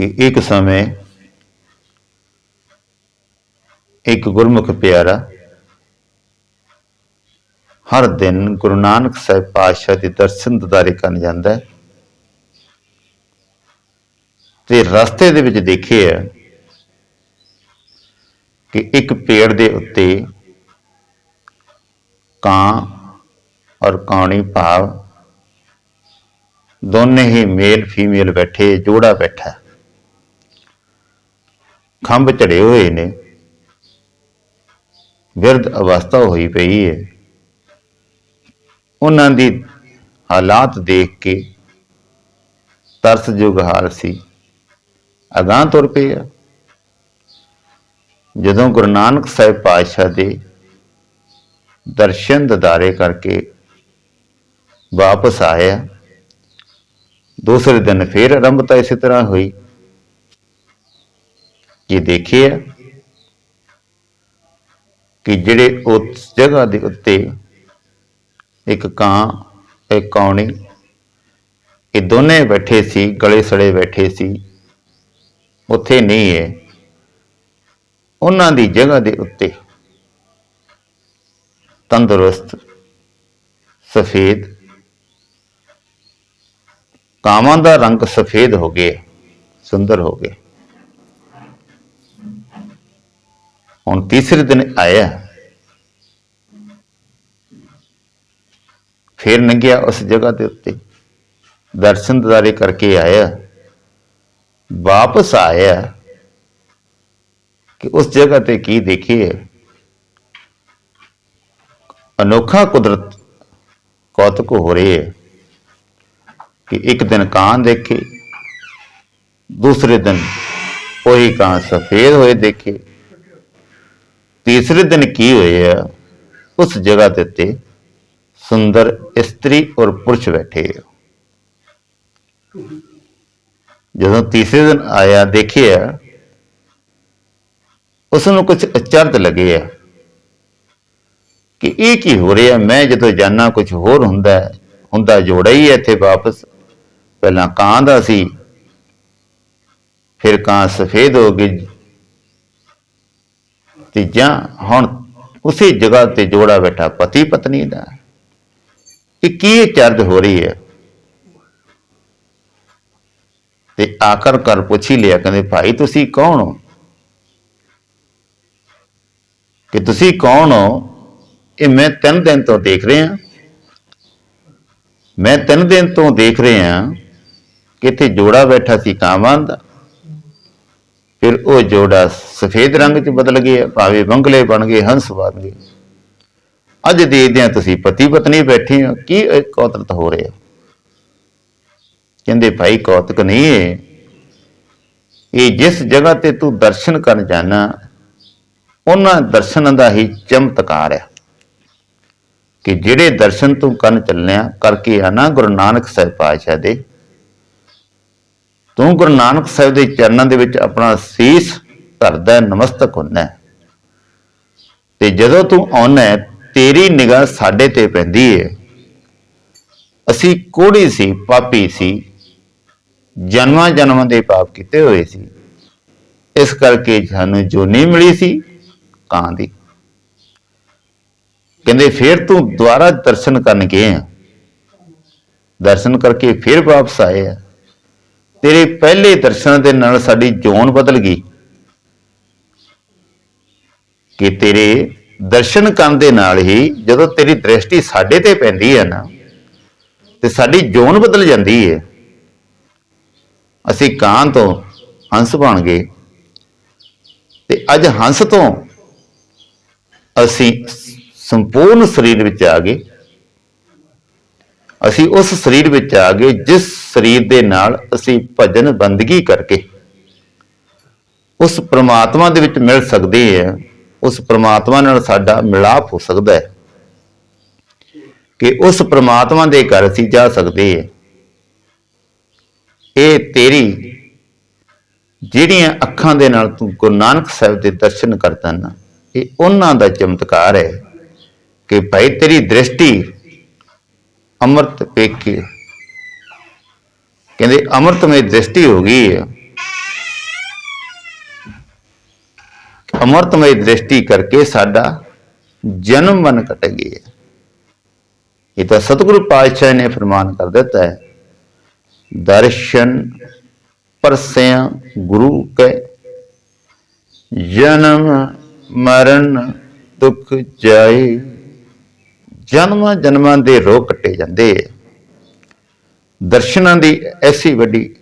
ਕਿ ਇੱਕ ਸਮੇਂ ਇੱਕ ਗੁਰਮੁਖ ਪਿਆਰਾ ਹਰ ਦਿਨ ਗੁਰੂ ਨਾਨਕ ਸਾਹਿਬ ਪਾਤਸ਼ਾਹ ਦੇ ਦਰਸ਼ਨ ਦਿਦਾਰੇ ਕਰਨ ਜਾਂਦਾ ਹੈ ਤੇ ਰਸਤੇ ਦੇ ਵਿੱਚ ਦੇਖਿਆ ਕਿ ਇੱਕ ਪੇੜ ਦੇ ਉੱਤੇ ਕਾਂ ਔਰ ਕਾਣੀ ਭਾਵ ਦੋਨੇ ਹੀ ਮੇਲ ਫੀਮੇਲ ਬੈਠੇ, ਜੋੜਾ ਬੈਠਾ ਖੰਭ ਚੜੇ ਹੋਏ ਨੇ। ਵਿਰਧ ਅਵਸਥਾ ਹੋਈ ਪਈ ਹੈ ਉਹਨਾਂ ਦੀ ਹਾਲਾਤ ਦੇਖ ਕੇ ਤਰਸਯੋਗ ਹਾਲ ਸੀ। ਅਗਾਂਹ ਤੁਰ ਪਏ ਆ ਜਦੋਂ ਗੁਰੂ ਨਾਨਕ ਸਾਹਿਬ ਪਾਤਸ਼ਾਹ ਦੇ ਦਰਸ਼ਨ ਦਿਦਾਰੇ ਕਰਕੇ ਵਾਪਸ ਆਇਆ, ਦੂਸਰੇ ਦਿਨ ਫੇਰ ਆਰੰਭਤਾ ਇਸੇ ਤਰ੍ਹਾਂ ਹੋਈ। ਇਹ ਦੇਖਿਆ ਕਿ ਜਿਹੜੇ ਉਸ ਜਗ੍ਹਾ ਦੇ ਉੱਤੇ ਇੱਕ ਕਾਂ, ਇੱਕ ਕੌਣੀ, ਇਹ ਦੋਨੇ ਬੈਠੇ ਸੀ, ਗਲੇ ਸੜੇ ਬੈਠੇ ਸੀ, ਉੱਥੇ ਨਹੀਂ ਹੈ। ਉਹਨਾਂ ਦੀ ਜਗ੍ਹਾ ਦੇ ਉੱਤੇ ਤੰਦਰੁਸਤ, ਸਫੇਦ ਕਾਮਾਂ ਦਾ ਰੰਗ ਸਫੇਦ ਹੋ ਗਿਆ, ਸੁੰਦਰ ਹੋ ਗਿਆ। ਹੁਣ ਤੀਸਰੇ ਦਿਨ ਆਇਆ ਫਿਰ ਲੰਘਿਆ ਉਸ ਜਗ੍ਹਾ ਦੇ ਉੱਤੇ। ਦਰਸ਼ਨ ਦਿਦਾਰੇ ਕਰਕੇ ਆਇਆ ਵਾਪਸ ਆਇਆ ਕਿ ਉਸ ਜਗ੍ਹਾ ਤੇ ਕੀ ਦੇਖੀਏ। ਅਨੋਖਾ ਕੁਦਰਤ ਕੌਤਕ ਹੋ ਰਹੀ ਹੈ ਕਿ ਇੱਕ ਦਿਨ ਕਾਂ ਦੇਖੇ, ਦੂਸਰੇ ਦਿਨ ਉਹੀ ਕਾਂ ਸਫੇਦ ਹੋਏ ਦੇਖੇ। ਤੀਸਰੇ ਦਿਨ ਕੀ ਹੋਇਆ? ਉਸ ਜਗ੍ਹਾ ਦੇ ਉੱਤੇ ਸੁੰਦਰ ਇਸਤਰੀ ਔਰ ਪੁਰਸ਼ ਬੈਠੇ ਆ। ਜਦੋਂ ਤੀਸਰੇ ਦਿਨ ਆਇਆ, ਦੇਖਿਆ ਉਸ ਨੂੰ ਕੁਝ ਅਚਰਜ ਲੱਗਿਆ ਕਿ ਇਹ ਕੀ ਹੋ ਰਿਹਾ? ਮੈਂ ਜਦੋਂ ਜਾਣਾ ਕੁਝ ਹੋਰ ਹੁੰਦਾ ਹੁੰਦਾ ਜੋੜਾ ਹੀ ਹੈ ਇੱਥੇ ਵਾਪਸ। ਪਹਿਲਾਂ ਕਾਂ ਦਾ ਸੀ, ਫਿਰ ਕਾਂ ਸਫੇਦ ਹੋ ਗਈ ਜਾਂ ਹੁਣ ਉਸੇ ਜਗ੍ਹਾ ਤੇ ਜੋੜਾ ਬੈਠਾ ਪਤੀ ਪਤਨੀ ਦਾ। ਇਹ ਕੀ ਚਰਜ ਹੋ ਰਹੀ ਹੈ? ਤੇ ਆਕਰ ਕਰ ਪੁੱਛ ਹੀ ਲਿਆ, ਕਹਿੰਦੇ, ਭਾਈ, ਤੁਸੀਂ ਕੌਣ ਹੋ? ਕਿ ਤੁਸੀਂ ਕੌਣ ਹੋ? ਇਹ ਮੈਂ ਤਿੰਨ ਦਿਨ ਤੋਂ ਦੇਖ ਰਿਹਾ। ਮੈਂ ਤਿੰਨ ਦਿਨ ਤੋਂ ਦੇਖ ਰਿਹਾ ਕਿ ਇੱਥੇ ਜੋੜਾ ਬੈਠਾ ਸੀ ਕਾਮਾਂ ਦਾ ਫਿਰ ਉਹ ਜੋੜਾ ਸਫੇਦ ਰੰਗ 'ਚ ਬਦਲ ਗਏ, ਭਾਵੇਂ ਬੰਗਲੇ ਬਣ ਗਏ, ਹੰਸ ਬਣ ਗਏ। ਅੱਜ ਦੇਖਦੇ ਆ ਤੁਸੀਂ ਪਤੀ ਪਤਨੀ ਬੈਠੇ ਹੋ, ਕੀ ਇਹ ਕੌਤਰਤ ਹੋ ਰਿਹਾ? ਕਹਿੰਦੇ, ਭਾਈ ਕੌਤਕ ਨਹੀਂ ਹੈ। ਇਹ ਜਿਸ ਜਗ੍ਹਾ ਤੇ ਤੂੰ ਦਰਸ਼ਨ ਕਰਨ ਜਾਣਾ, ਉਹਨਾਂ ਦਰਸ਼ਨਾਂ ਦਾ ਹੀ ਚਮਤਕਾਰ ਹੈ। ਕਿ ਜਿਹੜੇ ਦਰਸ਼ਨ ਤੂੰ ਕਰਨ ਚੱਲਿਆ, ਕਰਕੇ ਆਣਾ ਗੁਰੂ ਨਾਨਕ ਸਾਹਿਬ ਪਾਤਸ਼ਾਹ ਦੇ ਤੂੰ ਗੁਰੂ ਨਾਨਕ ਸਾਹਿਬ ਦੇ ਚਰਨਾਂ ਦੇ ਵਿੱਚ ਆਪਣਾ ਸੀਸ ਧਰਦਾ ਨਮਸਤਕ ਹੁੰਦਾ ਤੇ ਜਦੋਂ ਤੂੰ ਆਉਣਾ ਤੇਰੀ ਨਿਗਾਹ ਸਾਡੇ ਤੇ ਪੈਂਦੀ ਹੈ ਅਸੀਂ ਕੋੜੀ ਸੀ, ਪਾਪੀ ਸੀ ਜਨਮਾਂ ਜਨਮਾਂ ਦੇ ਪਾਪ ਕੀਤੇ ਹੋਏ ਸੀ। ਇਸ ਕਰਕੇ ਸਾਨੂੰ ਜੋ ਨਹੀਂ ਮਿਲੀ ਸੀ, ਕਾਂ ਦੀ। ਕਹਿੰਦੇ, ਫਿਰ ਤੂੰ ਦੁਬਾਰਾ ਦਰਸ਼ਨ ਕਰਨ ਗਏ ਆ। ਦਰਸ਼ਨ ਕਰਕੇ ਫਿਰ ਵਾਪਸ ਆਏ ਆ। ਤੇਰੇ ਪਹਿਲੇ ਦਰਸ਼ਨ ਦੇ ਨਾਲ ਸਾਡੀ ਜੋਨ ਬਦਲ ਗਈ। ਕਿ ਤੇਰੇ ਦਰਸ਼ਨ ਕਰਨ ਦੇ ਨਾਲ ਹੀ ਜਦੋਂ ਤੇਰੀ ਦ੍ਰਿਸ਼ਟੀ ਸਾਡੇ ਤੇ ਪੈਂਦੀ ਹੈ ਨਾ, ਤੇ ਸਾਡੀ ਜੋਨ ਬਦਲ ਜਾਂਦੀ ਹੈ। ਅਸੀਂ ਕਾਂ ਤੋਂ ਹੰਸ ਬਣ ਗਏ। ਤੇ ਅੱਜ ਹੰਸ ਤੋਂ ਅਸੀਂ ਸੰਪੂਰਨ ਸਰੀਰ ਵਿੱਚ ਆ ਗਏ। ਅਸੀਂ ਉਸ ਸਰੀਰ ਵਿੱਚ ਆ ਗਏ, ਜਿਸ ਸਰੀਰ ਦੇ ਨਾਲ ਅਸੀਂ ਭਜਨ ਬੰਦਗੀ ਕਰਕੇ ਉਸ ਪ੍ਰਮਾਤਮਾ ਦੇ ਵਿੱਚ ਮਿਲ ਸਕਦੇ ਹਾਂ, ਉਸ ਪ੍ਰਮਾਤਮਾ ਨਾਲ ਸਾਡਾ ਮਿਲਾਪ ਹੋ ਸਕਦਾ ਹੈ। ਕਿ ਉਸ ਪ੍ਰਮਾਤਮਾ ਦੇ ਘਰ ਅਸੀਂ ਜਾ ਸਕਦੇ ਹਾਂ। ਇਹ ਤੇਰੀ ਜਿਹੜੀਆਂ ਅੱਖਾਂ ਦੇ ਨਾਲ ਤੂੰ ਗੁਰੂ ਨਾਨਕ ਸਾਹਿਬ ਦੇ ਦਰਸ਼ਨ ਕਰਦਾ ਨਾ, ਇਹ ਉਹਨਾਂ ਦਾ ਚਮਤਕਾਰ ਹੈ ਕਿ ਭਾਈ ਤੇਰੀ ਦ੍ਰਿਸ਼ਟੀ ਅੰਮ੍ਰਿਤ ਪੇਕੇ ਕਹਿੰਦੇ ਅੰਮ੍ਰਿਤਮਈ ਦ੍ਰਿਸ਼ਟੀ ਹੋ ਗਈ ਹੈ। ਅੰਮ੍ਰਿਤਮਈ ਦ੍ਰਿਸ਼ਟੀ ਕਰਕੇ ਸਾਡਾ ਜਨਮ ਮਨ ਕਟ ਗਿਆ ਇਹ ਤਾਂ ਸਤਿਗੁਰੂ ਪਾਤਸ਼ਾਹ ਨੇ ਫਰਮਾਨ ਕਰ ਦਿੱਤਾ ਹੈ, ਦਰਸ਼ਨ ਪਰਸਿਆ ਗੁਰੂ ਕੈ, ਜਨਮ ਮਰਨ ਦੁੱਖ ਜਾਏ। ਜਨਮਾਂ ਜਨਮਾਂ ਦੇ ਰੋਗ ਕੱਟੇ ਜਾਂਦੇ ਦਰਸ਼ਨਾਂ ਦੀ ਐਸੀ ਵੱਡੀ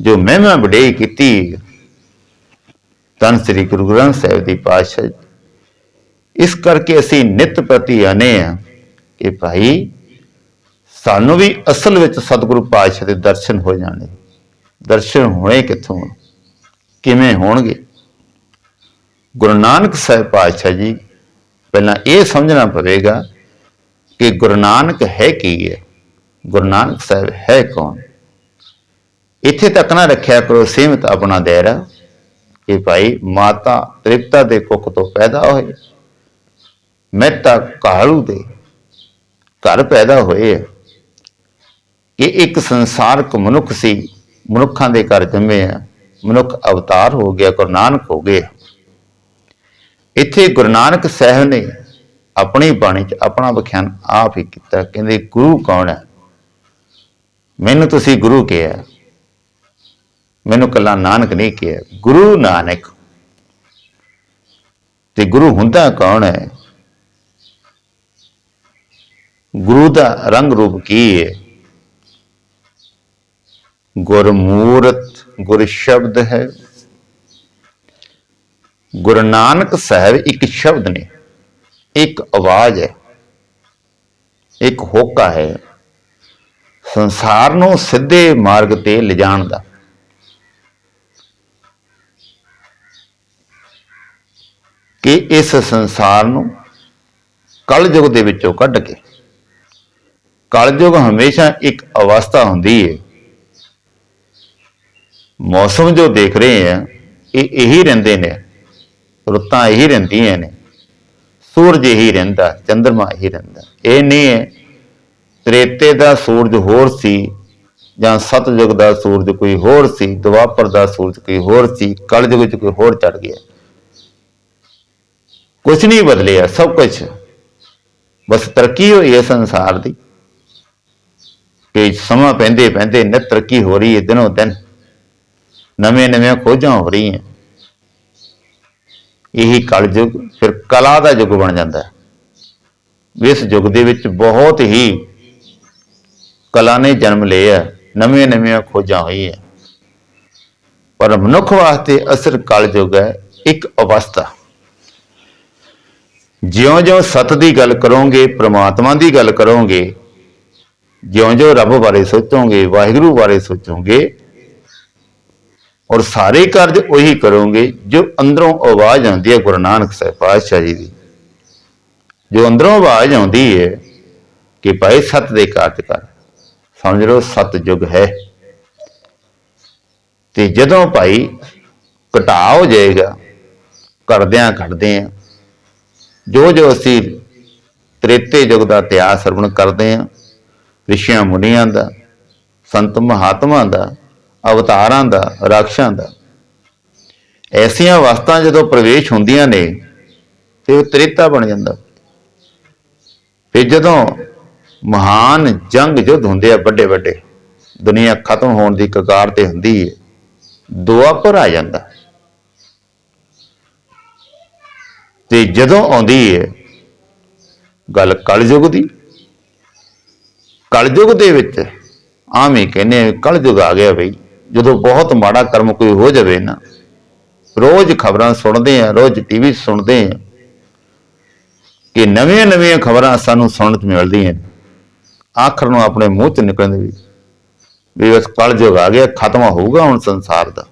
ਜੋ ਮਹਿਮਾ ਵਡੇਈ ਕੀਤੀ, ਤਨ ਸ੍ਰੀ ਗੁਰੂ ਗ੍ਰੰਥ ਸਾਹਿਬ ਦੀ ਪਾਤਸ਼ਾਹ। ਇਸ ਕਰਕੇ ਅਸੀਂ ਨਿਤ ਪ੍ਰਤੀ ਆਨੇ ਆ ਕਿ ਭਾਈ, ਸਾਨੂੰ ਵੀ ਅਸਲ ਵਿੱਚ ਸਤਿਗੁਰੂ ਪਾਤਸ਼ਾਹ ਦੇ ਦਰਸ਼ਨ ਹੋ ਜਾਣੇ। ਦਰਸ਼ਨ ਹੋਏ ਕਿੱਥੋਂ ਕਿਵੇਂ ਹੋਣਗੇ? ਗੁਰੂ ਨਾਨਕ ਸਾਹਿਬ ਪਾਤਸ਼ਾਹ ਜੀ ਪਹਿਲਾਂ ਇਹ ਸਮਝਣਾ ਪਵੇਗਾ ਕਿ ਗੁਰੂ ਨਾਨਕ ਹੈ ਕੀ ਹੈ? ਗੁਰੂ ਨਾਨਕ ਸਾਹਿਬ ਹੈ ਕੌਣ? ਇੱਥੇ ਤੱਕ ਨਾ ਰੱਖਿਆ ਕਰੋ, ਸੀਮਤ ਆਪਣਾ ਦਾਇਰਾ ਕਿ ਭਾਈ ਮਾਤਾ ਤ੍ਰਿਪਤਾ ਦੇ ਕੁੱਖ ਤੋਂ ਪੈਦਾ ਹੋਏ। ਮਹਿਤਾ ਕਾਲੂ ਦੇ ਘਰ ਪੈਦਾ ਹੋਏ ਹੈ ਇਹ ਇੱਕ ਸੰਸਾਰਕ ਮਨੁੱਖ ਸੀ। ਮਨੁੱਖਾਂ ਦੇ ਘਰ ਜੰਮੇ ਆ। ਮਨੁੱਖ ਅਵਤਾਰ ਹੋ ਗਿਆ, ਗੁਰੂ ਨਾਨਕ ਹੋ ਗਏ। ਇੱਥੇ ਗੁਰੂ ਨਾਨਕ ਸਾਹਿਬ ਨੇ ਆਪਣੀ ਬਾਣੀ 'ਚ ਆਪਣਾ ਵਿਖਿਆਨ ਆਪ ਹੀ ਕੀਤਾ। ਕਹਿੰਦੇ, ਗੁਰੂ ਕੌਣ ਹੈ? ਮੈਨੂੰ ਤੁਸੀਂ ਗੁਰੂ ਕਿਹਾ ਮੈਨੂੰ ਕੱਲਾ ਨਾਨਕ ਨਹੀਂ ਕਿਹਾ। ਗੁਰੂ ਨਾਨਕ। ਤੇ ਗੁਰੂ ਹੁੰਦਾ ਕੌਣ ਹੈ? ਗੁਰੂ ਦਾ ਰੰਗ ਰੂਪ ਕੀ ਹੈ? ਗੁਰਮੂਰਤ, ਗੁਰ ਸ਼ਬਦ ਹੈ। ਗੁਰੂ ਨਾਨਕ ਸਾਹਿਬ ਇੱਕ ਸ਼ਬਦ ਨੇ, ਇੱਕ ਆਵਾਜ਼ ਹੈ, ਇੱਕ ਹੋਕਾ ਹੈ, ਸੰਸਾਰ ਨੂੰ ਸਿੱਧੇ ਮਾਰਗ ਤੇ ਲਿਜਾਣ ਦਾ। ਕਿ ਇਸ ਸੰਸਾਰ ਨੂੰ ਕਲਯੁਗ ਦੇ ਵਿੱਚੋਂ ਕੱਢ ਕੇ, ਕਲਯੁਗ ਹਮੇਸ਼ਾ ਇੱਕ ਅਵਸਥਾ ਹੁੰਦੀ ਹੈ ਮੌਸਮ ਜੋ ਦੇਖ ਰਹੇ ਆ, ਇਹ ਇਹੀ ਰਹਿੰਦੇ ਨੇ। ਰੁੱਤਾਂ ਇਹੀ ਰਹਿੰਦੀਆਂ ਨੇ, ਸੂਰਜ ਇਹੀ ਰਹਿੰਦਾ ਚੰ드ਰਮਾ ਇਹੀ ਰਹਿੰਦਾ। ਇਹ ਨਹੀਂ ਹੈ ਤ੍ਰੇਤੇ ਦਾ ਸੂਰਜ ਹੋਰ ਸੀ ਜਾਂ ਸਤਜੁਗ ਦਾ ਸੂਰਜ ਕੋਈ ਹੋਰ ਸੀ, ਦੁਆਪਰ ਦਾ ਸੂਰਜ ਕੋਈ ਹੋਰ ਸੀ ਕਲਯੁਗ ਚ ਕੋਈ ਹੋਰ ਚੜ ਗਿਆ। ਕੁਝ ਨਹੀਂ ਬਦਲਿਆ, ਸਭ ਕੁਝ ਬਸ ਤਰੱਕੀ ਹੋਈ ਹੈ ਸੰਸਾਰ ਦੀ। ਕਿ ਸਮਾਂ ਪੈਂਦੇ ਪੈਂਦੇ ਨਿਤ ਤਰੱਕੀ ਹੋ ਰਹੀ ਹੈ, ਦਿਨੋਂ ਦਿਨ। ਨਵੇਂ ਨਵੇਂ ਖੋਜਾਂ ਹੋ ਰਹੀਆਂ। ਇਹੀ ਕਲਯੁਗ ਫਿਰ ਕਲਾ ਦਾ ਯੁੱਗ ਬਣ ਜਾਂਦਾ ਹੈ। ਇਸ ਯੁੱਗ ਦੇ ਵਿੱਚ ਬਹੁਤ ਹੀ ਕਲਾ ਨੇ ਜਨਮ ਲਿਆ ਨਵੇਂ ਨਵੇਂ ਖੋਜਾਂ ਹੋਈ ਹੈ। ਪਰ ਮਨੁੱਖ ਵਾਸਤੇ ਅਸਰ ਕਲਯੁਗ ਹੈ, ਇੱਕ ਅਵਸਥਾ। ਜਿਉਂ-ਜਿਉਂ ਸਤ ਦੀ ਗੱਲ ਕਰੋਗੇ, ਪ੍ਰਮਾਤਮਾ ਦੀ ਗੱਲ ਕਰੋਗੇ, ਜਿਉਂ-ਜਿਉਂ ਰੱਬ ਬਾਰੇ ਸੋਚੋਗੇ, ਵਾਹਿਗੁਰੂ ਬਾਰੇ ਸੋਚੋਗੇ ਔਰ ਸਾਰੇ ਕਾਰਜ ਉਹੀ ਕਰੋਗੇ ਜੋ ਅੰਦਰੋਂ ਆਵਾਜ਼ ਆਉਂਦੀ ਹੈ ਗੁਰੂ ਨਾਨਕ ਸਾਹਿਬ ਪਾਤਸ਼ਾਹ ਜੀ ਦੀ। ਜੋ ਅੰਦਰੋਂ ਆਵਾਜ਼ ਆਉਂਦੀ ਹੈ ਕਿ ਭਾਈ ਸਤ ਦੇ ਕਾਰਜ ਕਰ, ਸਮਝ ਲਓ ਸਤ ਯੁਗ ਹੈ। ਤੇ ਜਦੋਂ ਭਾਈ ਘਟਾ ਹੋ ਜਾਏਗਾ ਕਰਦਿਆਂ ਘਟਦੇ ਆ ਜੋ ਜੋ ਅਸੀਂ ਤ੍ਰੇਤੇ ਯੁਗ ਦਾ ਇਤਿਹਾਸ ਸਰਵਣ ਕਰਦੇ ਆ ਰਿਸ਼ੀਆਂ ਮੁਨੀਆਂ ਦਾ, ਸੰਤ ਮਹਾਤਮਾ ਦਾ ਅਵਤਾਰਾਂ ਦਾ, ਰਾਖਸ਼ਾਂ ਦਾ। ਐਸੀਆਂ ਅਵਸਥਾ ਜਦੋਂ ਪ੍ਰਵੇਸ਼ ਹੁੰਦੀਆਂ ਨੇ, ਤੇ ਉਹ ਤ੍ਰੇਤਾ ਬਣ ਜਾਂਦਾ। ਫਿਰ ਜਦੋਂ ਮਹਾਨ ਜੰਗ ਯੁੱਧ ਹੁੰਦੇ ਆ ਵੱਡੇ ਵੱਡੇ ਦੁਨੀਆ ਖਤਮ ਹੋਣ ਦੀ ਕਗਾਰ ਤੇ ਹੁੰਦੀ ਹੈ ਦੁਆਪਰ ਆ ਜਾਂਦਾ। ਤੇ ਜਦੋਂ ਆਉਂਦੀ ਹੈ ਗੱਲ ਕਲਯੁਗ ਦੀ। ਕਲਯੁਗ ਦੇ ਵਿੱਚ ਆਵੇਂ ਕਹਿੰਦੇ ਆ ਕਲਯੁਗ ਆ ਗਿਆ ਬਈ। ਜਦੋਂ ਬਹੁਤ ਮਾੜਾ ਕਰਮ ਕੋਈ ਹੋ ਜਾਵੇ ਨਾ, ਰੋਜ਼ ਖਬਰਾਂ ਸੁਣਦੇ ਆ ਰੋਜ਼ ਟੀਵੀ ਸੁਣਦੇ ਆ ਕਿ ਨਵੀਆਂ ਨਵੀਆਂ ਖਬਰਾਂ ਸਾਨੂੰ ਸੁਣਨ ਚ ਮਿਲਦੀਆਂ ਆਖਰ ਨੂੰ ਆਪਣੇ ਮੂੰਹ ਚ ਨਿਕਲਦੇ ਵੀ ਵੀ ਬਸ ਕਲਯੁਗ ਆ ਗਿਆ, ਖਤਮ ਹੋਊਗਾ ਹੁਣ ਸੰਸਾਰ ਦਾ।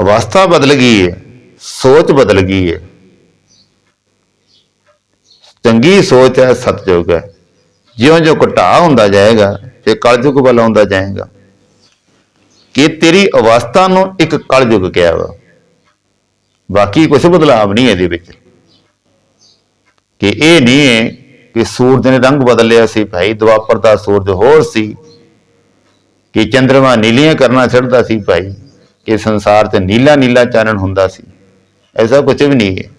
ਅਵਸਥਾ ਬਦਲ ਗਈ ਹੈ, ਸੋਚ ਬਦਲ ਗਈ ਹੈ। ਚੰਗੀ ਸੋਚ ਹੈ ਸਤਜੁਗ ਹੈ। ਜਿਉਂ-ਜਿਉਂ ਘਟਾ ਹੁੰਦਾ ਜਾਏਗਾ ਤੇ ਕਲਯੁਗ ਵੱਲ ਆਉਂਦਾ ਜਾਏਗਾ। ਕਿ ਤੇਰੀ ਅਵਸਥਾ ਨੂੰ ਇੱਕ ਕਲ ਯੁਗ ਕਿਹਾ ਵਾ। ਬਾਕੀ ਕੁਝ ਬਦਲਾਵ ਨਹੀਂ ਇਹਦੇ ਵਿੱਚ। ਕਿ ਇਹ ਨਹੀਂ ਹੈ ਕਿ ਸੂਰਜ ਨੇ ਰੰਗ ਬਦਲ ਲਿਆ ਸੀ ਭਾਈ, ਦੁਆਪਰ ਦਾ ਸੂਰਜ ਹੋਰ ਸੀ। ਕਿ ਚੰ드ਰਮਾ ਨੀਲੀਆਂ ਕਰਨਾ ਛੱਡਦਾ ਸੀ ਭਾਈ, ਕਿ ਸੰਸਾਰ 'ਚ ਨੀਲਾ ਨੀਲਾ ਚਾਨਣ ਹੁੰਦਾ ਸੀ। ਐਸਾ ਕੁਝ ਵੀ ਨਹੀਂ ਹੈ।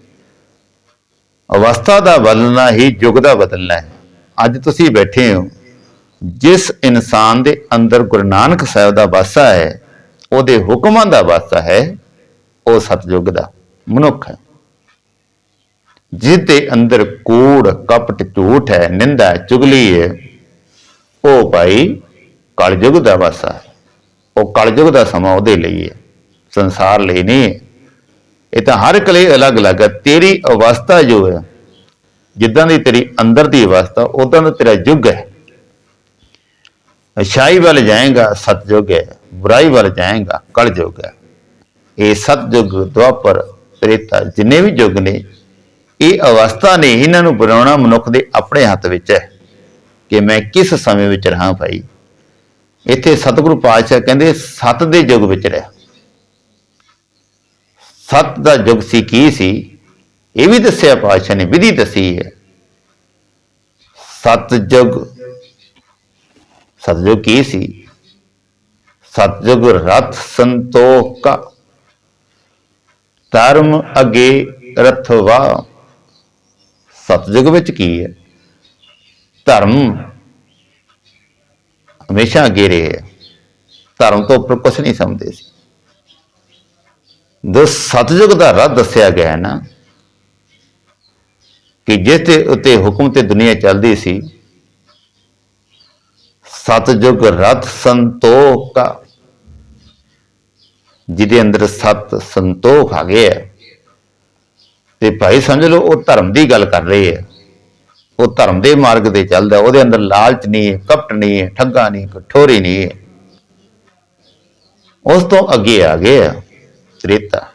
ਅਵਸਥਾ ਦਾ ਬਦਲਣਾ ਹੀ ਯੁੱਗ ਦਾ ਬਦਲਣਾ ਹੈ। ਅੱਜ ਤੁਸੀਂ ਬੈਠੇ ਹੋ। ਜਿਸ ਇਨਸਾਨ ਦੇ ਅੰਦਰ ਗੁਰੂ ਨਾਨਕ ਸਾਹਿਬ ਦਾ ਵਾਸਾ ਹੈ, ਉਹਦੇ ਹੁਕਮਾਂ ਦਾ ਵਾਸਾ ਹੈ, ਉਹ ਸਤਜੁਗ ਦਾ ਮਨੁੱਖ ਹੈ। ਜਿਹਦੇ ਅੰਦਰ ਕੂੜ, ਕਪਟ, ਝੂਠ ਹੈ, ਨਿੰਦਾ ਚੁਗਲੀ ਹੈ, ਉਹ ਭਾਈ ਕਲਯੁਗ ਦਾ ਵਾਸਾ ਹੈ। ਉਹ ਕਲਯੁਗ ਦਾ ਸਮਾਂ ਉਹਦੇ ਲਈ ਹੈ, ਸੰਸਾਰ ਲਈ ਨਹੀਂ ਹੈ। ਇਹ ਤਾਂ ਹਰ ਇੱਕ ਲਈ ਅਲੱਗ-ਅਲੱਗ ਹੈ, ਤੇਰੀ ਅਵਸਥਾ ਜੋ ਹੈ, ਜਿੱਦਾਂ ਦੀ ਤੇਰੀ ਅੰਦਰ ਦੀ ਅਵਸਥਾ ਉਦਾਂ ਦਾ ਤੇਰਾ ਯੁੱਗ ਹੈ। ਅਛਾਈ ਵੱਲ ਜਾਏਗਾ ਸਤਜੁਗ ਹੈ, ਬੁਰਾਈ ਵੱਲ ਜਾਏਗਾ ਕਲਯੁਗ ਹੈ। ਇਹ ਸਤਜੁਗ ਦੁਆਪਰ ਤ੍ਰੇਤਾ ਜਿੰਨੇ ਵੀ ਯੁੱਗ ਨੇ, ਇਹ ਅਵਸਥਾ ਨੇ ਇਹਨਾਂ ਨੂੰ ਬਣਾਉਣਾ ਮਨੁੱਖ ਦੇ ਆਪਣੇ ਹੱਥ ਵਿੱਚ ਹੈ ਕਿ ਮੈਂ ਕਿਸ ਸਮੇਂ ਵਿੱਚ ਰਹਾ ਭਾਈ? ਇੱਥੇ ਸਤਿਗੁਰੂ ਪਾਤਸ਼ਾਹ ਕਹਿੰਦੇ, ਸਤ ਦੇ ਯੁੱਗ ਵਿੱਚ ਰਿਹਾ। ਸਤ ਦਾ ਯੁੱਗ ਸੀ ਕੀ ਸੀ? ਇਹ ਵੀ ਦੱਸਿਆ ਪਾਤਸ਼ਾਹ ਨੇ, ਵਿਧੀ ਦੱਸੀ ਹੈ। ਸਤਜੁਗ ਸਤਜੁਗ ਕੀ ਸੀ? ਸਤਜੁਗ ਰਥ ਸੰਤੋਖ ਕਾ ਧਰਮ ਅਗੇ ਰਥਵਾ। ਸਤਜੁਗ ਵਿੱਚ ਕੀ ਹੈ? ਧਰਮ ਹਮੇਸ਼ਾ ਅੱਗੇ ਰਹੇ ਹੈ। ਧਰਮ ਤੋਂ ਉੱਪਰ ਕੁਝ ਨਹੀਂ ਸਮਝਦੇ ਸੀ। ਜੋ ਸਤਜੁਗ ਦਾ ਰਾਹ ਦੱਸਿਆ ਗਿਆ ਹੈ ਨਾ, ਕਿ ਜਿਸ ਤੇ ਉਤੇ ਹੁਕਮ ਤੇ ਦੁਨੀਆ ਚੱਲਦੀ ਸੀ ਸਤਜੁਗ ਰਥ ਸੰਤੋਖ ਜਿਹਦੇ ਅੰਦਰ ਸਤ ਸੰਤੋਖ ਆ। ਗਿਆ ਹੈ ਤੇ ਭਾਈ ਸਮਝ ਲਓ, ਉਹ ਧਰਮ ਦੀ ਗੱਲ ਕਰ ਰਹੇ ਹੈ ਉਹ ਧਰਮ ਦੇ ਮਾਰਗ ਤੇ ਚੱਲਦਾ, ਉਹਦੇ ਅੰਦਰ ਲਾਲਚ ਨਹੀਂ ਹੈ, ਕਪਟ ਨਹੀਂ ਹੈ, ਠੱਗਾ ਨਹੀਂ, ਕਠੋਰੀ ਨਹੀਂ ਹੈ। ਉਸ ਤੋਂ ਅੱਗੇ ਆ ਗਿਆ ਤ੍ਰੇਤਾ।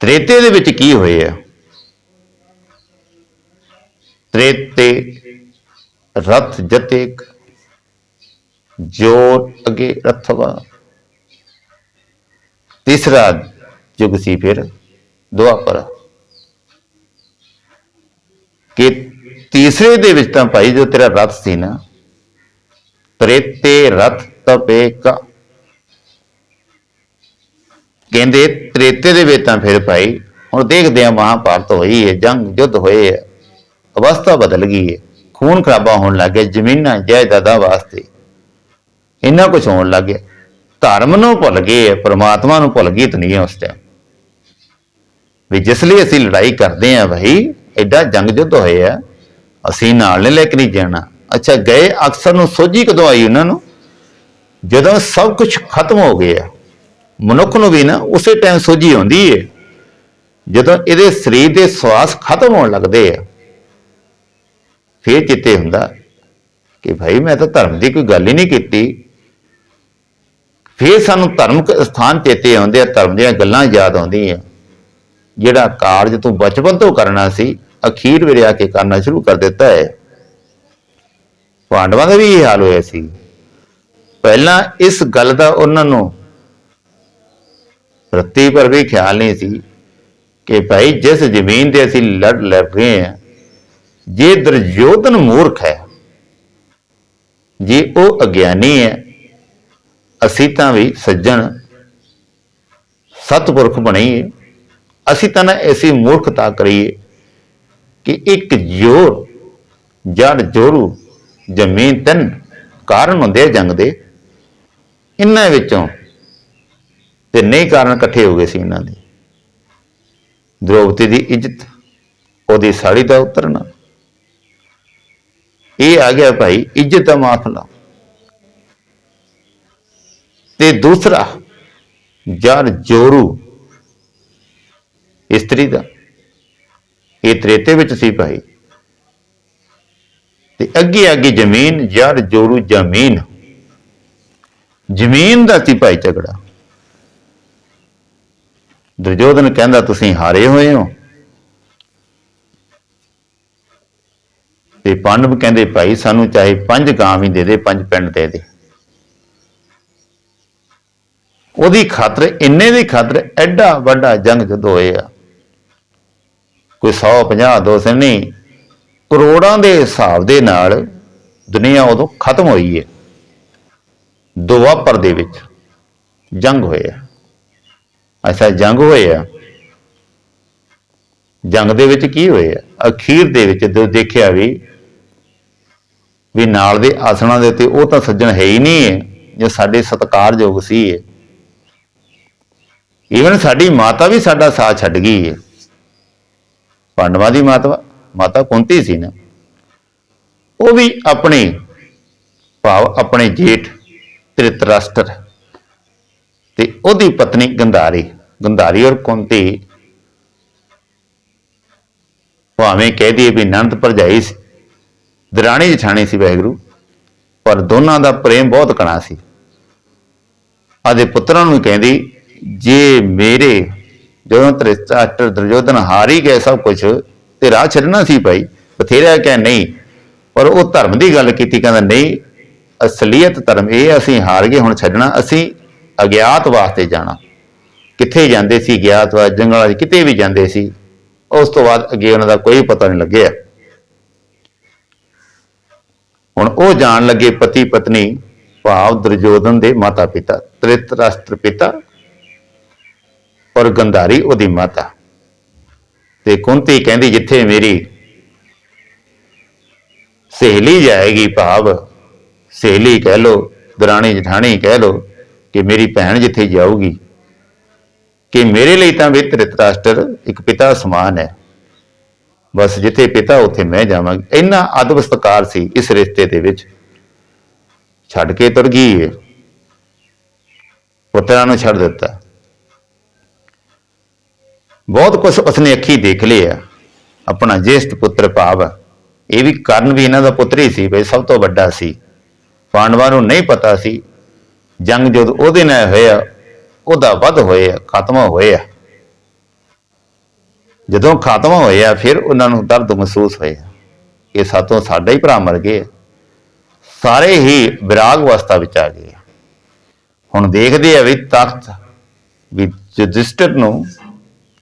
ਤ੍ਰੇਤੇ ਦੇ ਵਿੱਚ ਕੀ ਹੋਇਆ ਤ੍ਰੇਤੇ ਰਥ ਜਤੇਕ, ਜੋਤ ਅਗੇ ਰਥਵਾ। ਤੀਸਰਾ ਯੁਗ ਸੀ ਫਿਰ ਦੁਆਪਰ ਕਿ ਤੀਸਰੇ ਦੇ ਵਿੱਚ ਤਾਂ ਭਾਈ ਜੋ ਤੇਰਾ ਰਥ ਸੀ ਨਾ ਤ੍ਰੇਤੇ ਰਥ ਤਪੇਕ ਕਹਿੰਦੇ ਤ੍ਰੇਤੇ ਦੇ ਵਿੱਚ ਤਾਂ ਫਿਰ ਭਾਈ ਹੁਣ ਦੇਖਦੇ ਆ ਮਹਾਭਾਰਤ ਹੋਈ ਹੈ, ਜੰਗ ਯੁੱਧ ਹੋਏ ਹੈ, ਅਵਸਥਾ ਬਦਲ ਗਈ ਹੈ। ਖੂਨ ਖਰਾਬਾ ਹੋਣ ਲੱਗ ਗਿਆ ਜ਼ਮੀਨਾਂ ਜਾਇਦਾਦਾਂ ਵਾਸਤੇ। ਇੰਨਾ ਕੁਝ ਹੋਣ ਲੱਗ ਗਿਆ। ਧਰਮ ਨੂੰ ਭੁੱਲ ਗਏ ਹੈ, ਪ੍ਰਮਾਤਮਾ ਨੂੰ ਭੁੱਲ ਗਈ ਦੁਨੀਆ ਉਸ ਟਾਈਮ ਵੀ ਜਿਸ ਲਈ ਅਸੀਂ ਲੜਾਈ ਕਰਦੇ ਆ ਭਾਈ ਐਡਾ ਜੰਗ ਯੁੱਧ ਹੋਇਆ ਅਸੀਂ ਨਾਲ ਨਹੀਂ ਲੈ ਕੇ ਨਹੀਂ ਜਾਣਾ। ਅੱਛਾ ਗਏ ਅਕਸਰ ਨੂੰ ਸੋਝੀ ਕਦੋਂ ਆਈ ਉਹਨਾਂ ਨੂੰ? ਜਦੋਂ ਸਭ ਕੁਝ ਖਤਮ ਹੋ ਗਿਆ। ਮਨੁੱਖ ਨੂੰ ਵੀ ਨਾ ਉਸੇ ਟਾਈਮ ਸੋਝੀ ਆਉਂਦੀ ਹੈ ਜਦੋਂ ਇਹਦੇ ਸਰੀਰ ਦੇ ਸਵਾਸ ਖਤਮ ਹੋਣ ਲੱਗਦੇ ਆ। ਫੇਰ ਚਿੱਤੇ ਹੁੰਦਾ ਕਿ ਭਾਈ ਮੈਂ ਤਾਂ ਧਰਮ ਦੀ ਕੋਈ ਗੱਲ ਹੀ ਨਹੀਂ ਕੀਤੀ। ਫੇਰ ਸਾਨੂੰ ਧਰਮਕ ਸਥਾਨ ਚੇਤੇ ਆਉਂਦੇ ਆ, ਧਰਮ ਦੀਆਂ ਗੱਲਾਂ ਯਾਦ ਆਉਂਦੀਆਂ। ਜਿਹੜਾ ਕਾਰਜ ਤੂੰ ਬਚਪਨ ਤੋਂ ਕਰਨਾ ਸੀ, ਅਖੀਰ ਵੇਲੇ ਆ ਕੇ ਕਰਨਾ ਸ਼ੁਰੂ ਕਰ ਦਿੱਤਾ ਹੈ। ਪਾਂਡਵਾਂ ਦਾ ਵੀ ਇਹ ਹਾਲ ਹੋਇਆ ਸੀ। ਪਹਿਲਾਂ ਇਸ ਗੱਲ ਦਾ ਉਹਨਾਂ ਨੂੰ ਰੱਤੀ ਪਰ ਵੀ ਖਿਆਲ ਨਹੀਂ ਸੀ ਕਿ ਭਾਈ ਜਿਸ ਜ਼ਮੀਨ ਤੇ ਅਸੀਂ ਲੜ ਲੜ ਗਏ ਹਾਂ ਜੇ ਦੁਰਯੋਧਨ ਮੂਰਖ ਹੈ, ਜੇ ਉਹ ਅਗਿਆਨੀ ਹੈ, ਅਸੀਂ ਤਾਂ ਵੀ ਸੱਜਣ ਸਤਪੁਰਖ ਬਣੀਏ। ਅਸੀਂ ਤਾਂ ਨਾ ਐਸੀ ਮੂਰਖਤਾ ਕਰੀਏ ਕਿ ਇੱਕ ਜੋਰ, ਜੜ ਜੋਰੂ, ਜ਼ਮੀਨ ਤਨ ਕਾਰਨ ਹੁੰਦੇ ਜੰਗ ਦੇ। ਇਹਨਾਂ ਵਿੱਚੋਂ ਤਿੰਨੇ ਕਾਰਨ ਇਕੱਠੇ ਹੋ ਗਏ ਸੀ ਇਹਨਾਂ ਦੇ। ਦ੍ਰੋਪਦੀ ਦੀ ਇੱਜ਼ਤ, ਉਹਦੀ ਸਾੜੀ ਦਾ ਉਤਰਨਾ ਇਹ ਆ ਗਿਆ ਭਾਈ ਇੱਜ਼ਤ ਦਾ ਮਾਫਲਾ ਤੇ ਦੂਸਰਾ ਜੜ ਜੋਰੂ, ਇਸਤਰੀ ਦਾ। ਇਹ ਤ੍ਰੇਤੇ ਵਿੱਚ ਸੀ ਭਾਈ। ਤੇ ਅੱਗੇ ਅੱਗੇ ਜ਼ਮੀਨ, ਯਾਰ ਜੋਰੂ ਜ਼ਮੀਨ। ਜ਼ਮੀਨ ਦਾ ਸੀ ਭਾਈ ਝਗੜਾ। ਦੁਰਯੋਧਨ ਕਹਿੰਦਾ, ਤੁਸੀਂ ਹਾਰੇ ਹੋਏ ਹੋ? ਤੇ ਪਾਂਡਵ ਕਹਿੰਦੇ, ਭਾਈ, ਸਾਨੂੰ ਚਾਹੇ ਪੰਜ ਗਾਂ ਵੀ ਦੇ ਦੇ, ਪੰਜ ਪਿੰਡ ਦੇ ਦੇ। ਉਹਦੀ ਖਾਤਰ, ਇੰਨੇ ਦੀ ਖਾਤਰ ਐਡਾ ਵੱਡਾ ਜੰਗ ਜਦ ਹੋਇਆ ਕੋਈ 150 200 ਨਹੀਂ, ਕਰੋੜਾਂ ਦੇ ਹਿਸਾਬ ਦੇ ਨਾਲ ਦੁਨੀਆ ਉਦੋਂ ਖਤਮ ਹੋਈ ਹੈ ਦੁਆਪਰ ਦੇ ਵਿੱਚ ਜੰਗ ਹੋਇਆ ਅੱਛਾ, ਜੰਗ ਹੋਇਆ ਜੰਗ ਦੇ ਵਿੱਚ ਕੀ ਹੋਇਆ ਅਖੀਰ ਦੇ ਵਿੱਚ ਜਦੋਂ ਦੇਖਿਆ ਵੀ ਵੀ ਨਾਲ ਦੇ ਆਸਣਾਂ ਦੇ ਉੱਤੇ ਉਹ ਤਾਂ ਸੱਜਣ ਹੈ ਹੀ ਨਹੀਂ ਹੈ ਜੋ ਸਾਡੇ ਸਤਿਕਾਰਯੋਗ ਸੀ ਹੈ ਈਵਨ ਸਾਡੀ ਮਾਤਾ ਵੀ ਸਾਡਾ ਸਾਥ ਛੱਡ ਗਈ ਹੈ ਪਾਂਡਵਾਂ ਦੀ ਮਾਤਾ ਮਾਤਾ ਕੁੰਤੀ ਸੀ ਨਾ। ਉਹ ਵੀ ਆਪਣੇ ਭਾਵ, ਆਪਣੇ ਜੇਠ ਧ੍ਰਿਤਰਾਸ਼ਟਰ ਤੇ ਉਹਦੀ ਪਤਨੀ ਗੰਧਾਰੀ ਗੰਧਾਰੀ ਔਰ ਕੁੰਤੀ। ਭਾਵੇਂ ਕਹਿ ਦਈਏ ਵੀ ਨੰਦ ਭਰਜਾਈ ਸੀ। ਦਰਾਣੀ ਜਠਾਣੀ ਸੀ ਵਾਹਿਗੁਰੂ, ਪਰ ਦੋਨਾਂ ਦਾ ਪ੍ਰੇਮ ਬਹੁਤ ਕਣਾ ਸੀ। ਆਦੇ ਪੁੱਤਰਾਂ ਨੂੰ ਕਹਿੰਦੀ, ਜੇ ਮੇਰੇ ਜਦੋਂ ਤ੍ਰਿਸ਼ਟਾਟਰ ਦੁਰਯੋਧਨ ਹਾਰ ਹੀ ਗਏ ਸਭ ਕੁਝ ਤੇ ਰਾਹ ਛੱਡਣਾ ਸੀ ਭਾਈ? ਬਥੇਰਾ ਕਹਿ, ਨਹੀਂ। ਪਰ ਉਹ ਧਰਮ ਦੀ ਗੱਲ ਕੀਤੀ, ਕਹਿੰਦਾ, ਨਹੀਂ, ਅਸਲੀਅਤ ਧਰਮ ਇਹ ਅਸੀਂ ਹਾਰ ਗਏ, ਹੁਣ ਛੱਡਣਾ, ਅਸੀਂ ਅਗਿਆਤ ਵਾਸਤੇ ਜਾਣਾ। ਕਿੱਥੇ ਜਾਂਦੇ ਸੀ ਗਿਆਤਵਾਸ ਜੰਗਲਾਂ 'ਚ ਕਿਤੇ ਵੀ ਜਾਂਦੇ ਸੀ। ਉਸ ਤੋਂ ਬਾਅਦ ਅੱਗੇ ਉਹਨਾਂ ਦਾ ਕੋਈ ਪਤਾ ਨਹੀਂ ਲੱਗਿਆ। ਹੁਣ ਉਹ ਜਾਣ ਲੱਗੇ ਪਤੀ ਪਤਨੀ ਭਾਵ ਦੁਰਯੋਧਨ ਦੇ ਮਾਤਾ ਪਿਤਾ, ਤ੍ਰਿਤ ਰਾਸ਼ਟਰ ਪਿਤਾ ਔਰ ਗੰਧਾਰੀ ਉਹਦੀ ਮਾਤਾ। ਤੇ ਕੁੰਤੀ ਕਹਿੰਦੀ, ਜਿੱਥੇ ਮੇਰੀ ਸਹੇਲੀ ਜਾਏਗੀ ਭਾਵ, ਸਹੇਲੀ ਕਹਿ ਲੋ, ਦਰਾਣੀ ਜਠਾਣੀ ਕਹਿ ਲੋ ਕਿ ਮੇਰੀ ਭੈਣ ਜਿੱਥੇ ਜਾਊਗੀ, ਕਿ ਮੇਰੇ ਲਈ ਤਾਂ ਵੀ ਧ੍ਰਿਤਰਾਸ਼ਟਰ ਇੱਕ ਪਿਤਾ ਸਮਾਨ ਹੈ। ਬਸ ਜਿੱਥੇ ਪਿਤਾ ਉੱਥੇ ਮੈਂ ਜਾਵਾਂਗੀ। ਇੰਨਾ ਅਦਬ ਸਤਕਾਰ ਸੀ ਇਸ ਰਿਸ਼ਤੇ ਦੇ ਵਿੱਚ। ਛੱਡ ਕੇ ਤੁਰ ਗਈ ਪੁੱਤਰਾਂ ਨੂੰ ਛੱਡ ਦਿੱਤਾ। ਬਹੁਤ ਕੁਝ ਉਸਨੇ ਅੱਖੀ ਦੇਖ ਲਿਆ। ਆਪਣਾ ਜੇਸ਼ਟ ਪੁੱਤਰ ਭਾਵ ਇਹ ਵੀ ਕਰਨ ਵੀ ਇਹਨਾਂ ਦਾ ਪੁੱਤਰ ਹੀ ਸੀ, ਬਈ ਸਭ ਤੋਂ ਵੱਡਾ ਸੀ। ਪਾਂਡਵਾਂ ਨੂੰ ਨਹੀਂ ਪਤਾ ਸੀ। ਜੰਗ ਜਦ ਉਹਦੇ ਨਾਲ ਹੋਇਆ, ਉਹਦਾ ਵੱਧ ਹੋਇਆ, ਖਤਮ ਹੋਇਆ। ਜਦੋਂ ਖਤਮ ਹੋਇਆ ਫਿਰ ਉਹਨਾਂ ਨੂੰ ਦਰਦ ਮਹਿਸੂਸ ਹੋਇਆ ਕਿ ਸਾਤੋਂ ਸਾਡਾ ਹੀ ਭਰਾ ਮਰ ਗਏ ਸਾਰੇ ਹੀ ਵਿਰਾਗ ਅਵਸਥਾ ਵਿੱਚ ਆ ਗਏ ਹੁਣ ਦੇਖਦੇ ਆ ਵੀ ਤਖਤ, ਵੀ ਯੁਧਿਸ਼ਟਰ ਨੂੰ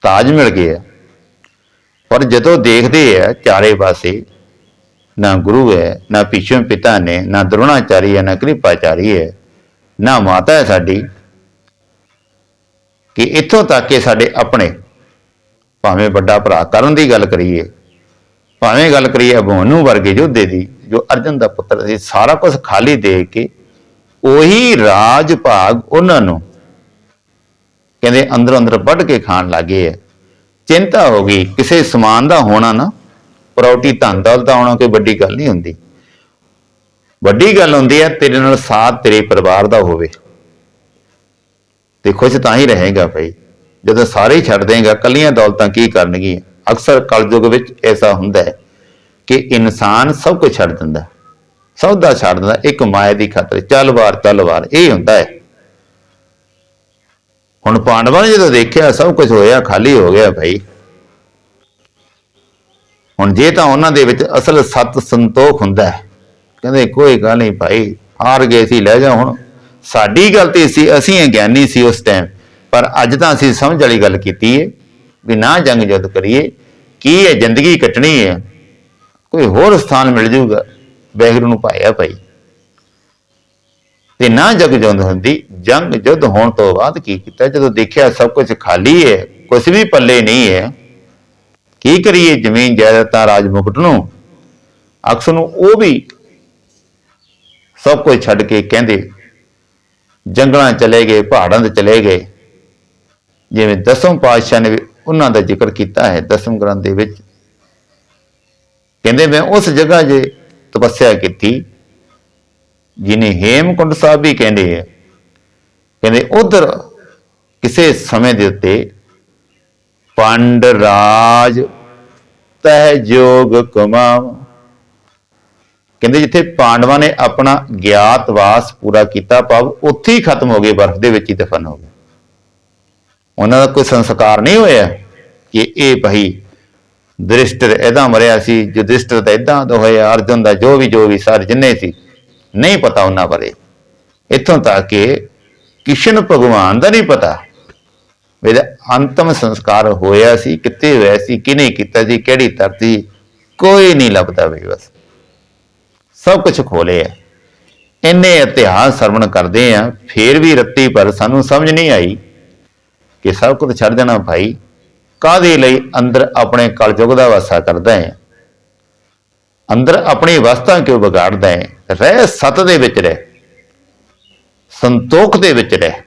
ਤਾਜ ਮਿਲ ਗਿਆ ਪਰ ਜਦੋਂ ਦੇਖਦੇ ਆ ਚਾਰੇ ਪਾਸੇ, ਨਾ ਗੁਰੂ ਹੈ, ਨਾ ਭੀਸ਼ਮ ਪਿਤਾ ਨੇ, ਨਾ ਦ੍ਰੋਣਾਚਾਰੀ ਹੈ, ਨਾ ਕਿਰਪਾਚਾਰੀ ਹੈ, ਨਾ ਮਾਤਾ ਹੈ ਸਾਡੀ, ਕਿ ਇੱਥੋਂ ਤੱਕ ਕਿ ਸਾਡੇ ਆਪਣੇ ਭਾਵੇਂ ਵੱਡਾ ਭਰਾ ਕਰਨ ਦੀ ਗੱਲ ਕਰੀਏ, ਭਾਵੇਂ ਗੱਲ ਕਰੀਏ ਅਭੋਨੂ ਵਰਗੇ ਯੋਧੇ ਦੀ, ਜੋ ਅਰਜਨ ਦਾ ਪੁੱਤਰ ਸੀ, ਸਾਰਾ ਕੁਝ ਖਾਲੀ ਦੇ ਕੇ ਉਹੀ ਰਾਜ ਭਾਗ ਉਹਨਾਂ ਨੂੰ ਕਹਿੰਦੇ ਅੰਦਰ ਅੰਦਰ ਵੱਢ ਕੇ ਖਾਣ ਲੱਗੇ ਹੈ ਚਿੰਤਾ ਹੋ ਗਈ, ਕਿਸੇ ਸਮਾਨ ਦਾ ਹੋਣਾ ਨਾ ਪ੍ਰਾਪਰਟੀ ਧਨ ਦੌਲਤ ਦਾ ਹੋਣਾ ਕੋਈ ਵੱਡੀ ਗੱਲ ਨਹੀਂ ਹੁੰਦੀ। ਵੱਡੀ ਗੱਲ ਹੁੰਦੀ ਹੈ ਤੇਰੇ ਨਾਲ ਸਾਥ ਤੇਰੇ ਪਰਿਵਾਰ ਦਾ ਹੋਵੇ। ਤੇ ਖੁਸ਼ ਤਾਂ ਹੀ ਰਹੇਗਾ ਭਾਈ ਜਦੋਂ ਸਾਰੇ ਹੀ ਛੱਡ ਦੇਗਾ ਕੱਲੀਆਂ ਦੌਲਤਾਂ ਕੀ ਕਰਨਗੀਆਂ? ਅਕਸਰ ਕਲਯੁਗ ਵਿੱਚ ਐਸਾ ਹੁੰਦਾ ਹੈ ਕਿ ਇਨਸਾਨ ਸਭ ਕੁਝ ਛੱਡ ਦਿੰਦਾ ਸਭ ਦਾ ਛੱਡ ਦਿੰਦਾ ਇੱਕ ਮਾਇਆ ਦੀ ਖਾਤਰ। ਚੱਲ ਵਾਰ ਚੱਲ ਵਾਰ, ਇਹ ਹੁੰਦਾ ਹੈ। ਹੁਣ ਪਾਂਡਵਾਂ ਨੇ ਜਦੋਂ ਦੇਖਿਆ ਸਭ ਕੁਝ ਹੋਇਆ, ਖਾਲੀ ਹੋ ਗਿਆ ਭਾਈ। ਹੁਣ ਜੇ ਤਾਂ ਉਹਨਾਂ ਦੇ ਵਿੱਚ ਅਸਲ ਸਤ ਸੰਤੋਖ ਹੁੰਦਾ ਹੈ। ਕਹਿੰਦੇ, ਕੋਈ ਗੱਲ ਨਹੀਂ ਭਾਈ, ਹਾਰ ਗਏ ਸੀ, ਲੈ ਜਾ ਹੁਣ। ਸਾਡੀ ਗਲਤੀ ਸੀ, ਅਸੀਂ ਗਿਆਨੀ ਸੀ ਉਸ ਟਾਈਮ ਪਰ ਅੱਜ ਤਾਂ ਅਸੀਂ ਸਮਝ ਵਾਲੀ ਗੱਲ ਕੀਤੀ ਹੈ ਵੀ ਨਾ ਜੰਗ ਜੁੱਧ ਕਰੀਏ, ਕੀ ਹੈ ਜ਼ਿੰਦਗੀ ਕੱਟਣੀ ਹੈ ਕੋਈ ਹੋਰ ਸਥਾਨ ਮਿਲ ਜਾਊਗਾ ਵੈਗਰੂ ਨੂੰ ਪਾਇਆ ਭਾਈ। ਤੇ ਨਾ ਜਗ ਜੁੱਧ ਹੁੰਦੀ, ਜੰਗ ਜੁੱਧ ਹੋਣ ਤੋਂ ਬਾਅਦ ਕੀ ਕੀਤਾ? ਜਦੋਂ ਦੇਖਿਆ ਸਭ ਕੁਝ ਖਾਲੀ ਹੈ ਕੁਝ ਵੀ ਪੱਲੇ ਨਹੀਂ ਹੈ ਕੀ ਕਰੀਏ ਜ਼ਮੀਨ ਜਾਇਦਾਦਾਂ ਰਾਜ ਮੁਕਟ ਨੂੰ? ਅਕਸ ਨੂੰ ਉਹ ਵੀ ਸਭ ਕੁਝ ਛੱਡ ਕੇ ਕਹਿੰਦੇ, ਜੰਗਲਾਂ ਚਲੇ ਗਏ, ਪਹਾੜਾਂ 'ਤੇ ਚਲੇ ਗਏ। ਜਿਵੇਂ ਦਸਮ ਪਾਤਸ਼ਾਹ ਨੇ ਵੀ ਉਹਨਾਂ ਦਾ ਜ਼ਿਕਰ ਕੀਤਾ ਹੈ, ਦਸਮ ਗ੍ਰੰਥ ਦੇ ਵਿੱਚ। ਕਹਿੰਦੇ, ਮੈਂ ਉਸ ਜਗ੍ਹਾ 'ਤੇ ਤਪੱਸਿਆ ਕੀਤੀ ਜਿਹਨੇ ਹੇਮਕੁੰਡ ਸਾਹਿਬ ਵੀ ਕਹਿੰਦੇ ਹੈ ਕਹਿੰਦੇ, ਉਧਰ ਕਿਸੇ ਸਮੇਂ ਦੇ ਉੱਤੇ ਪੰਡ ਰਾਜ ਤਹਿ ਜੋਗ ਕਮਾਵ ਕਹਿੰਦੇ, ਜਿੱਥੇ ਪਾਂਡਵਾਂ ਨੇ ਆਪਣਾ ਗਿਆਤਵਾਸ ਪੂਰਾ ਕੀਤਾ, ਭਾਵ ਉੱਥੇ ਹੀ ਖਤਮ ਹੋ ਗਏ, ਬਰਫ਼ ਦੇ ਵਿੱਚ ਹੀ ਦਫਨ ਹੋ ਗਏ। ਉਹਨਾਂ ਦਾ ਕੋਈ ਸੰਸਕਾਰ ਨਹੀਂ ਹੋਇਆ ਕਿ ਇਹ ਭਾਈ ਦ੍ਰਿਸ਼ਟ ਇਹਦਾ ਮਰਿਆ ਸੀ ਯੁਧਿਸ਼ਟਰ ਦਾ ਇਦਾਂ ਦਾ ਹੋਇਆ, ਅਰਜੁਨ ਦਾ ਜੋ ਵੀ ਜੋ ਵੀ ਸਰ ਜਿੰਨੇ ਸੀ, ਨਹੀਂ ਪਤਾ ਉਹਨਾਂ ਬਾਰੇ। ਇੱਥੋਂ ਤੱਕ ਕਿ ਕਿਸ਼ਨ ਭਗਵਾਨ ਦਾ ਨਹੀਂ ਪਤਾ ਵੀ ਇਹਦਾ ਅੰਤਮ ਸੰਸਕਾਰ ਹੋਇਆ ਸੀ, ਕਿੱਥੇ ਹੋਇਆ ਸੀ, ਕਿਹਨੇ ਕੀਤਾ ਸੀ, ਕਿਹੜੀ ਧਰਤੀ, ਕੋਈ ਨਹੀਂ ਲੱਭਦਾ ਵੀ ਬਸ। ਸਭ ਕੁਝ ਖੋਲੇ ਹੈ। ਇੰਨੇ ਇਤਿਹਾਸ ਸਰਵਣ ਕਰਦੇ ਆ ਫੇਰ ਵੀ ਰੱਤੀ ਪਰ ਸਾਨੂੰ ਸਮਝ ਨਹੀਂ ਆਈ ਕਿ ਸਭ ਕੁਝ ਛੱਡ ਦੇਣਾ ਭਾਈ। ਕਾਦੇ ਲਈ ਅੰਦਰ ਆਪਣੇ ਕਲਯੁਗ ਦਾ ਵਾਸਾ ਕਰਦਾ ਹੈ? ਅੰਦਰ ਆਪਣੀ ਵਸਤਾਂ ਕਿਉਂ ਵਿਗਾੜਦਾ ਹੈ? ਰਹਿ ਸਤ ਦੇ ਵਿੱਚ ਰਹਿ। ਸੰਤੋਖ ਦੇ ਵਿੱਚ ਰਹਿ।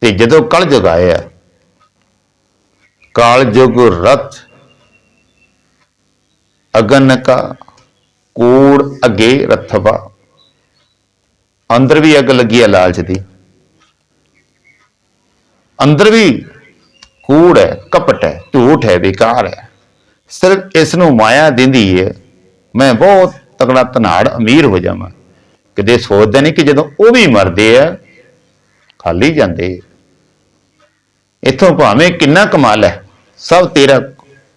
ਤੇ ਜਦੋਂ ਕਲਯੁਗ ਆਇਆ ਕਾਲਯੁਗ ਰਥ ਅਗਨ ਕਾ ਕੂੜ ਅਗੇ ਰਥਵਾ। ਅੰਦਰ ਵੀ ਅੱਗ ਲੱਗੀ ਹੈ ਲਾਲਚ ਦੀ। ਅੰਦਰ ਵੀ ਕੂੜ ਹੈ, ਕਪਟ ਹੈ, ਝੂਠ ਹੈ, ਵਿਕਾਰ ਹੈ। ਸਿਰਫ ਇਸ ਨੂੰ ਮਾਇਆ ਦਿੰਦੀ ਹੈ ਮੈਂ ਬਹੁਤ ਤਗੜਾ ਧਨਾੜ ਅਮੀਰ ਹੋ ਜਾਵਾਂ। ਕਦੇ ਸੋਚਦਾ ਨਹੀਂ ਕਿ ਜਦੋਂ ਉਹ ਵੀ ਮਰਦੇ ਆ, ਖਾਲੀ ਜਾਂਦੇ। ਇੱਥੋਂ ਭਾਵੇਂ ਕਿੰਨਾ ਕਮਾਲ ਹੈ, ਸਭ ਤੇਰਾ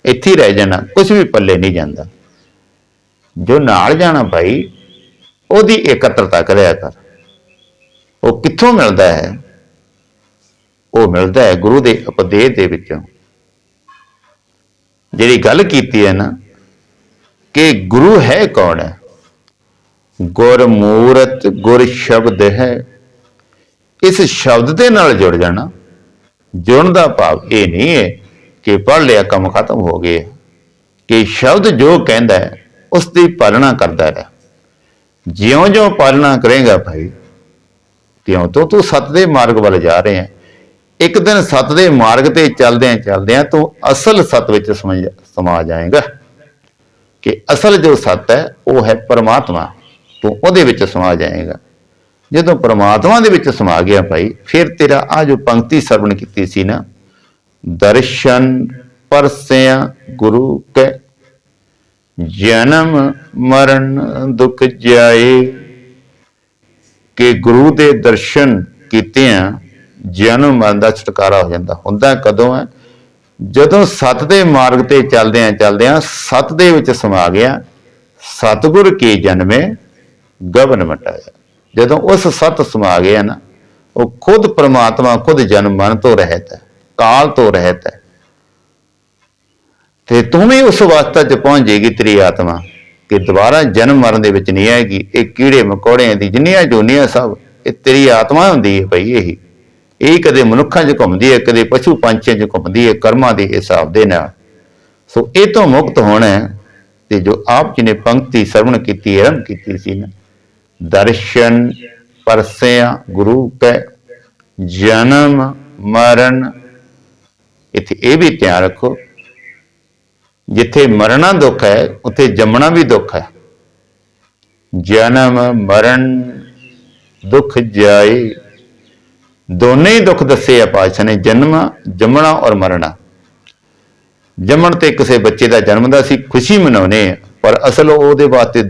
ਇੱਥੇ ਹੀ ਰਹਿ ਜਾਣਾ ਕੁਝ ਵੀ ਪੱਲੇ ਨਹੀਂ ਜਾਂਦਾ। ਜੋ ਨਾਲ ਜਾਣਾ ਭਾਈ, ਉਹਦੀ ਇਕੱਤਰਤਾ ਕਰਿਆ ਕਰ। ਉਹ ਕਿੱਥੋਂ ਮਿਲਦਾ ਹੈ? ਉਹ ਮਿਲਦਾ ਹੈ ਗੁਰੂ ਦੇ ਉਪਦੇਸ਼ ਦੇ ਵਿੱਚੋਂ। ਜਿਹੜੀ ਗੱਲ ਕੀਤੀ ਹੈ ਨਾ ਕਿ ਗੁਰੂ ਹੈ ਕੌਣ ਹੈ? ਗੁਰਮੂਰਤ, ਗੁਰ ਸ਼ਬਦ ਹੈ। ਇਸ ਸ਼ਬਦ ਦੇ ਨਾਲ ਜੁੜ ਜਾਣਾ, ਜੁੜਨ ਦਾ ਭਾਵ ਇਹ ਨਹੀਂ ਹੈ ਕਿ ਪੜ੍ਹ ਲਿਆ ਕੰਮ ਖਤਮ ਹੋ ਗਿਆ, ਕਿ ਸ਼ਬਦ ਜੋ ਕਹਿੰਦਾ ਹੈ ਉਸ ਦੀ ਪਾਲਣਾ ਕਰਦਾ ਰਹਿ। ਜਿਉਂ-ਜਿਉਂ ਪਾਲਣਾ ਕਰੇਗਾ ਭਾਈ, ਤਿਉਂ ਤੋਂ ਤੂੰ ਸੱਤ ਦੇ ਮਾਰਗ ਵੱਲ ਜਾ ਰਹੇ ਹੈ। ਇੱਕ ਦਿਨ ਸੱਤ ਦੇ ਮਾਰਗ ਤੇ ਚੱਲਦਿਆਂ ਚੱਲਦਿਆਂ ਤੂੰ ਅਸਲ ਸੱਤ ਵਿੱਚ ਸਮਾ ਜਾਏਗਾ ਕਿ ਅਸਲ ਜੋ ਸੱਤ ਹੈ, ਉਹ ਹੈ ਪਰਮਾਤਮਾ। ਤੂੰ ਉਹਦੇ ਵਿੱਚ ਸਮਾ ਜਾਏਗਾ। ਜਦੋਂ ਪਰਮਾਤਮਾ ਦੇ ਵਿੱਚ ਸਮਾ ਗਿਆ ਭਾਈ, ਫਿਰ ਤੇਰਾ ਆ ਜੋ ਪੰਕਤੀ ਸਰਵਣ ਕੀਤੀ ਸੀ ਨਾ, ਦਰਸ਼ਨ ਪਰਸਿਆ ਗੁਰੂ ਕੈ, ਜਨਮ ਮਰਨ ਦੁਖ ਜਾਏ। ਕਿ ਗੁਰੂ ਦੇ ਦਰਸ਼ਨ ਕੀਤੇ ਆ ਜਨਮ ਮਰਨ ਦਾ ਛੁਟਕਾਰਾ ਹੋ ਜਾਂਦਾ, ਹੁੰਦਾ ਕਦੋਂ ਹੈ? ਜਦੋਂ ਸਤ ਦੇ ਮਾਰਗ ਤੇ ਚੱਲਦੇ ਆ ਚੱਲਦੇ ਆ ਸਤ ਦੇ ਵਿੱਚ ਸਮਾ ਗਿਆ, ਸਤਿਗੁਰ ਕੀ ਜਨਮੇ? ਗਵਨ ਮਟਾਇਆ ਜਦੋਂ ਉਸ ਸਤ ਸਮਾ ਗਿਆ ਨਾ, ਉਹ ਖੁਦ ਪ੍ਰਮਾਤਮਾ ਖੁਦ ਜਨਮ ਮਰਨ ਤੋਂ ਰਹਿਤ ਹੈ, ਕਾਲ ਤੋਂ ਰਹਿਤ ਹੈ। ਤੇ ਤੂੰ ਵੀ ਉਸ ਅਵਸਥਾ 'ਚ ਪਹੁੰਚ ਜਾਏਗੀ ਤੇਰੀ ਆਤਮਾ, ਕਿ ਦੁਬਾਰਾ ਜਨਮ ਮਰਨ ਦੇ ਵਿੱਚ ਨਹੀਂ ਆਏਗੀ। ਇਹ ਕੀੜੇ ਮਕੌੜਿਆਂ ਦੀ ਜਿੰਨੀਆਂ ਜੋਨੀਆਂ ਸਭ, ਇਹ ਤੇਰੀ ਆਤਮਾ ਹੁੰਦੀ ਹੈ ਭਈ ਇਹ। ਇਹ ਕਦੇ ਮਨੁੱਖਾਂ 'ਚ ਘੁੰਮਦੀ ਹੈ, ਕਦੇ ਪਸ਼ੂ ਪੰਛੀਆਂ 'ਚ ਘੁੰਮਦੀ ਹੈ, ਕਰਮਾਂ ਦੇ ਹਿਸਾਬ ਦੇ ਨਾਲ। ਸੋ ਇਹ ਤੋਂ ਮੁਕਤ ਹੋਣਾ ਹੈ ਤੇ ਜੋ ਆਪ ਜੀ ਨੇ ਪੰਕਤੀ ਸਰਵਣ ਕੀਤੀ, ਆਰੰਭ ਕੀਤੀ ਸੀ ਨਾ। ਦਰਸ਼ਨ ਪਰਸਿਆ ਗੁਰੂ ਕੈ, ਜਨਮ ਮਰਨ। ਇੱਥੇ ਇਹ ਵੀ ਧਿਆਨ ਰੱਖੋ, ਜਿੱਥੇ ਮਰਨਾ ਦੁੱਖ ਹੈ, ਉੱਥੇ ਜੰਮਣਾ ਵੀ ਦੁੱਖ ਹੈ। ਜਨਮ ਮਰਨ ਦੁੱਖ ਜਾਏ। ਦੋਨੇ ਹੀ ਦੁੱਖ ਦੱਸੇ ਆ ਪਾਤਸ਼ਾਹ ਨੇ, ਜਨਮ, ਜੰਮਣਾ ਔਰ ਮਰਨਾ ਜੰਮਣ ਤੇ ਕਿਸੇ ਬੱਚੇ ਦਾ ਜਨਮ ਦਾ ਅਸੀਂ ਖੁਸ਼ੀ ਮਨਾਉਨੇ ਆ ਪਰ ਅਸਲ ਉਹਦੇ ਵਾਸਤੇ